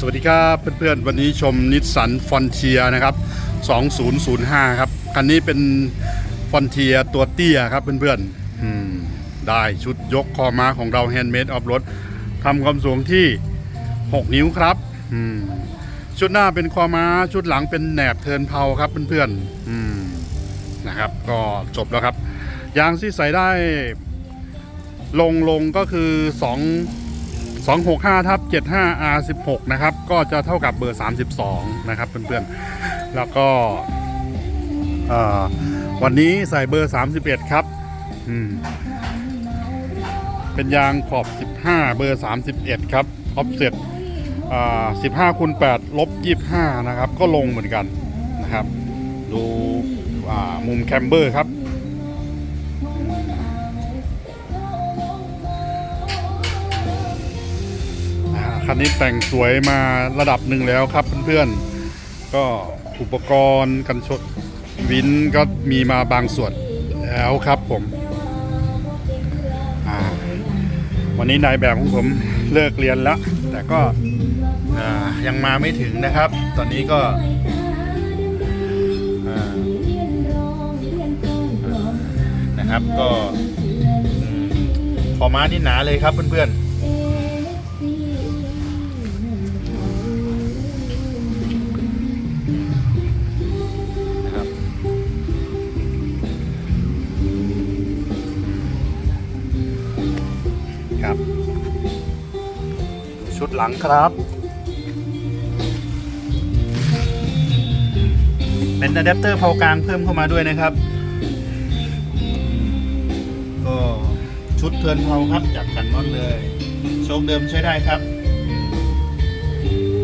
สวัสดีครับเพื่อนๆ วันนี้ชมนิสสันฟอนเทียนะครับ 2005 ครับ คันนี้เป็นฟอนเทียตัวเตี้ยครับเพื่อนๆได้ชุดยกคอม้าของเรา Handmade of Road ทำความสูงที่ 6 นิ้วครับ ชุดหน้าเป็นคอม้าชุดหลังเป็นแหนบเทินเพาครับเพื่อนๆนะครับ ก็จบแล้วครับ ยางที่ใส่ได้ลงลงก็คือ 2 265ทับ75 R16 นะครับ ก็จะเท่ากับเบอร์ 32 นะครับเพื่อนๆ แล้วก็วันนี้ใส่เบอร์ 31 ครับอืมเป็นยางขอบ 15 เบอร์ 31 ครับออฟเซ็ต15คูณ8ลบ 25 นะครับ ก็ลงเหมือนกันนะครับ ดูมุมแคมเบอร์ครับ คันนี้แต่งสวยมาระดับหนึ่งแล้วครับเพื่อนๆ ก็อุปกรณ์กันชดวินก็มีมาบางส่วนแล้วครับผม วันนี้นายแบบของผมเลิกเรียนแล้ว แต่ก็ยังมาไม่ถึงนะครับ ตอนนี้ก็นะครับก็อืมคอม้านี่หนาเลยครับเพื่อนๆ ชุดหลังครับ เป็นอะแดปเตอร์เพากลางเพิ่มเข้ามาด้วยนะครับ ก็ชุดเทิร์นเพาครับจับกันน็อตเลยโชคเดิมใช้ได้ครับ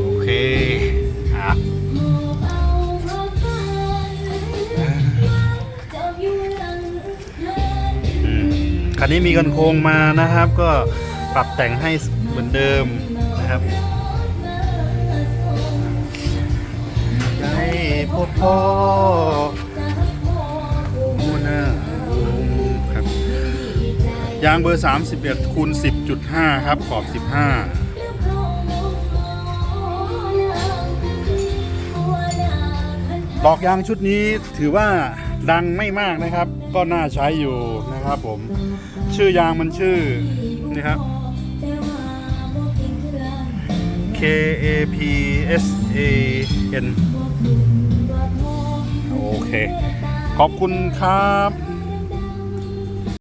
โอเคอะคันนี้มีกันโครงมานะครับ ก็ปรับแต่งให้เหมือนเดิม นะครับให้พ่อพ่อมูนาครับยางเบอร์ 31คูณ10.5 ครับ ขอบ 15ดอกยางชุดนี้ถือว่าดังไม่มากนะครับ ก็น่าใช้อยู่นะครับผม ชื่อยางมันชื่อนี่ครับ A P S A N โอเค ขอบคุณครับ